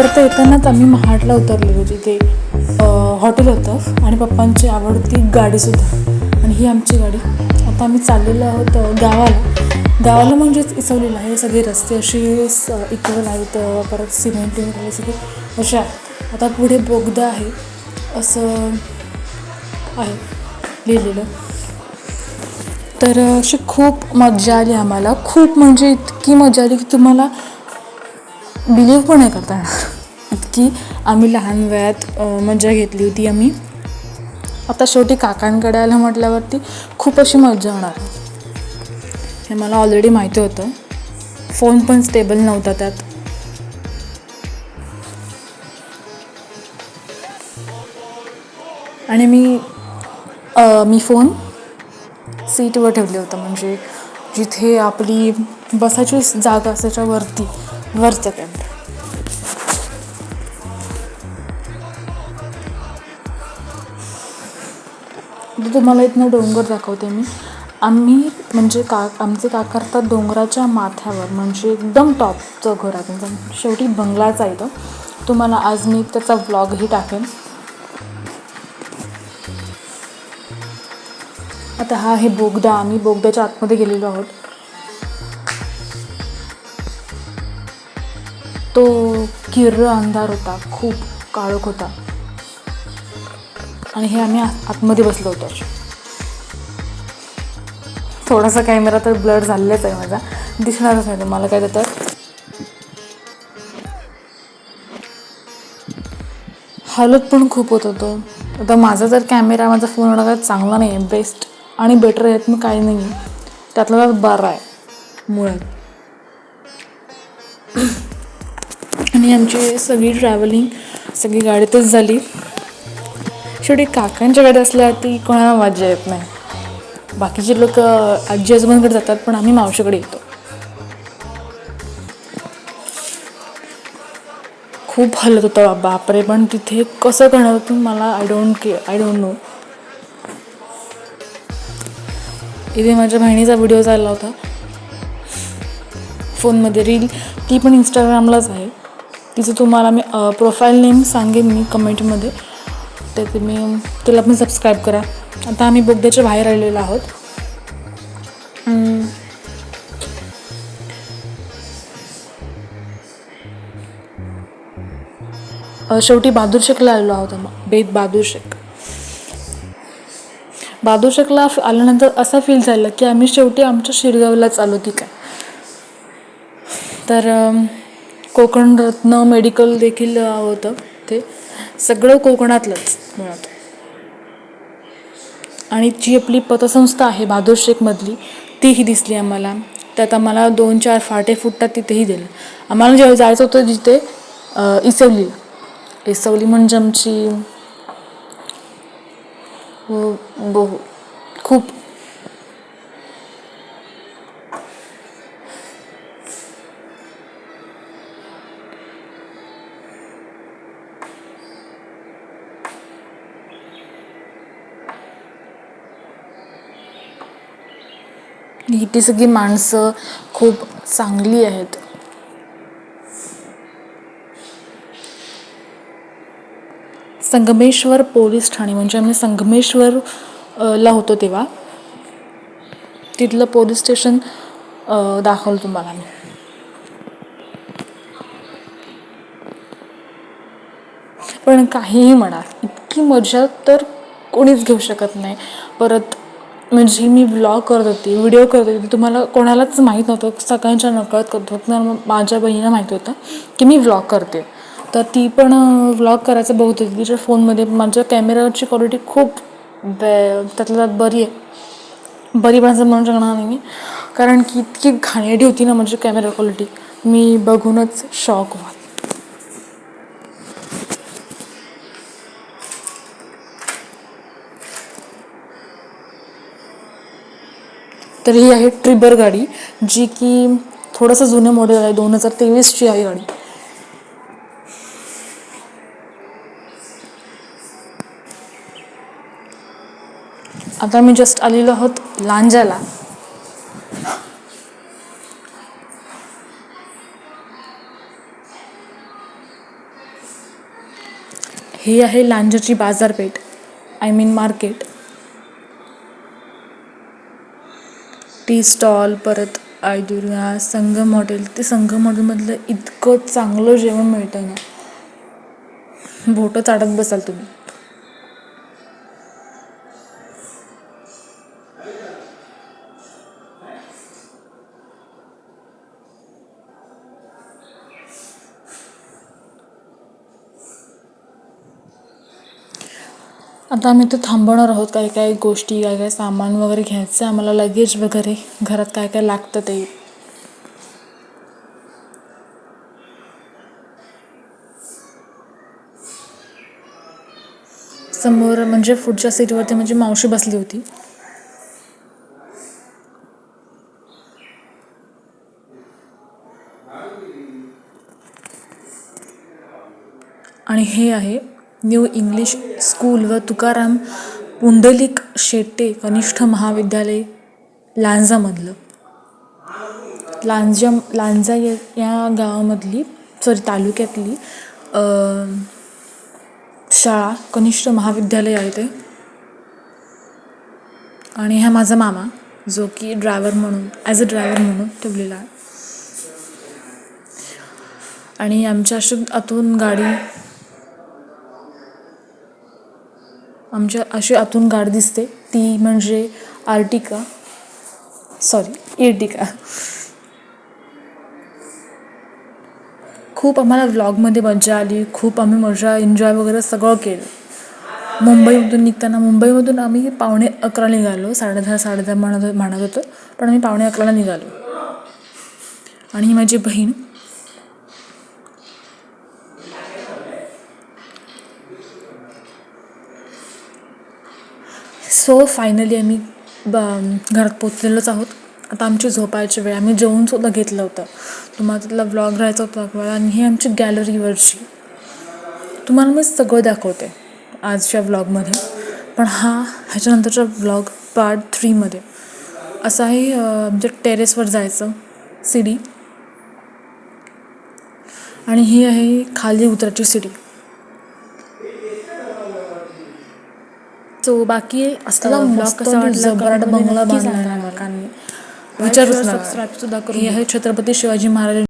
करता येतानाच आम्ही महाडला उतरलेलो तिथे हॉटेल होतं आणि पप्पांची आवडती गाडीसुद्धा आणि ही आमची गाडी. आता आम्ही चाललेलो आहोत गावाला. गावाला म्हणजेच इसवलेलं आहे. सगळे रस्ते असे इक्वल आहेत परत सिमेंट वगैरे सगळे अशा आता पुढे बोगदा आहे. असं आहे लिहिलेलं. तर अशी खूप मजा आली आम्हाला. खूप म्हणजे इतकी मजा आली की तुम्हाला बिलीव्ह पण नाही करता येणार. इतकी आम्ही लहान वयात मजा घेतली होती आम्ही. आता शेवटी काकांकडे आलं म्हटल्यावरती खूप अशी मजा होणार. हे मला ऑलरेडी माहिती होतं. फोन पण स्टेबल नव्हता त्यात. आणि मी मी फोन सीटवर ठेवले होतं. म्हणजे जिथे आपली बसायची जागा असायच्या वरती वरचा कॅमेरा आता तुम्हाला इथनं डोंगर दाखवते मी. आम्ही म्हणजे का आमचे काका राहतात डोंगराच्या माथ्यावर म्हणजे एकदम टॉपचं घर आहे. त्यांचं शेवटी बंगलाच आहे तो. तुम्हाला आज मी त्याचा व्लॉगही टाकेन. आता हा आहे बोगदा. आम्ही बोगद्याच्या आतमध्ये गेलेलो आहोत. तो किर्र अंधार होता. खूप काळोख होता. आणि हे आम्ही आत- आतमध्ये बसलो होतो. थोडासा कॅमेरा तर ब्लड झालेलाच आहे माझा. दिसणारच नाही मला काय तर हालत पण खूप होत होतो. आता माझा जर कॅमेरा माझा फोन एवढा काय चांगला नाही आहे बेस्ट आणि बेटर आहेत मग काही नाही आहे त्यातला बरा आहे. मुळात. आणि आमची सगळी ट्रॅव्हलिंग सगळी गाडीतच झाली. शेवटी काकांच्या गाडी असल्यावरती कोणाला मजा येत नाही. बाकीचे लोक आजी आजोबांकडे जातात पण आम्ही मावशीकडे येतो. खूप हलत होतं बापरे पण तिथे कसं करणार होतं मला I don't care I don't know इथे माझ्या बहिणीचा व्हिडिओ चालला होता. फोनमध्ये रील ती पण इंस्टाग्रामलाच आहे. तिचं तुम्हाला मी प्रोफाईल नेम सांगेन मी कमेंटमध्ये तर तुम्ही तिला पण सबस्क्राईब करा. आता आम्ही बोगद्याच्या बाहेर आलेलो आहोत. शेवटी बहादूरशेखला आलेलो आहोत बेद बेत बहादूर शेख. आल्यानंतर असा फील झाला की आम्ही शेवटी आमच्या शिरगावलाच आलो की काय तर कोकण रत्न मेडिकल देखील होतं ते. सगळं कोकणातलंच. मिळत आणि जी आपली पतसंस्था आहे बहादूर शेखमधली तीही दिसली आम्हाला. त्यात आम्हाला दोन चार फाटे फुटतात तिथेही दिलं. आम्हाला जेव्हा जायचं होतं जिथे इसवली. इसवली म्हणजे आमची बहु खूप इथे सगळी माणसं खूप चांगली आहेत. संगमेश्वर पोलीस ठाणे म्हणजे आम्ही संगमेश्वर ला होतो तेव्हा. तिथलं पोलीस स्टेशन दाखवलं तुम्हाला मी. पण काहीही म्हणा इतकी मजा तर कोणीच घेऊ शकत नाही. परत म्हणजे मी व्लॉग करत होती व्हिडिओ करत होती. तुम्हाला कोणालाच माहीत नव्हतं सगळ्यांच्या नकळत करत फक्त माझ्या बहिणीला माहिती होतं की मी व्लॉग करते. तर ती पण व्लॉग करायचं बघत होती. तिच्या फोनमध्ये माझ्या कॅमेराची क्वालिटी खूप बे त्यातल्या त्यात बरी आहे. बरी पण असं म्हणू शकणार नाही मी. कारण की इतकी घाणेरडी होती ना म्हणजे कॅमेरा क्वालिटी मी बघूनच शॉक व्हा तर ही आहे ट्रिबर गाडी जी की थोडंसं जुनं मॉडेल आहे दोन हजार तेवीसची आहे गाडी. आता मी जस्ट आलेलो आहोत लांजाला. ही आहे लांजाची बाजारपेठ I mean market tea stall परत आयदुर्गा संगम हॉटेल ते संगम हॉटेलमधलं इतकं चांगलं जेवण मिळतं ना. बोटं चाटत बसाल तुम्ही. आता आम्ही इथं थांबवणार आहोत काही काही गोष्टी काय काय सामान वगैरे घ्यायचं आहे आम्हाला लगेज वगैरे. घरात काय काय लागतं ते. समोर म्हणजे पुढच्या सीटवरती म्हणजे मावशी बसली होती. आणि हे आहे न्यू इंग्लिश स्कूल व तुकाराम पुंडलिक शेट्टे कनिष्ठ महाविद्यालय लांजामधलं. लांजम लांजा या या गावामधली सॉरी तालुक्यातली शाळा कनिष्ठ महाविद्यालय आहे ते. आणि हा माझा मामा जो की ड्रायव्हर म्हणून ॲज अ ड्रायव्हर म्हणून ठेवलेला आहे. आणि आमच्या अशी आतून गाडी आमच्या अशी आतून गाड दिसते. ती म्हणजे आर्टिका. सॉरी एर्टिका खूप आम्हाला व्लॉगमध्ये मजा आली. खूप आम्ही मजा एन्जॉय वगैरे सगळं केलं. मुंबईमधून निघताना मुंबईमधून आम्ही पावणे अकरा निघालो. साडे दहा साडे दहा म्हणत म्हणत होतो. पण आम्ही पावणे अकराला निघालो. आणि ही माझी बहीण सो फायनली आम्ही ब घरात पोचलेलोच आहोत. आता आमची झोपायची वेळ. आम्ही जेवणसुद्धा घेतलं होतं. तुम्हाला तिथला व्लॉग राहायचा होता दाखवायला आणि ही आमची गॅलरीवरची तुम्हाला मी सगळं दाखवते आजच्या व्लॉगमध्ये पण हा ह्याच्यानंतरचा व्लॉग पार्ट थ्रीमध्ये असं आहे म्हणजे टेरेसवर जायचं. सीडी आणि ही आहे खाली उतरायची सीडी सो बाकी असला ब्लॉग कसा वाटला बंगला बांधला आहे लोकांनी विचारूच नका. ही छत्रपती शिवाजी महाराज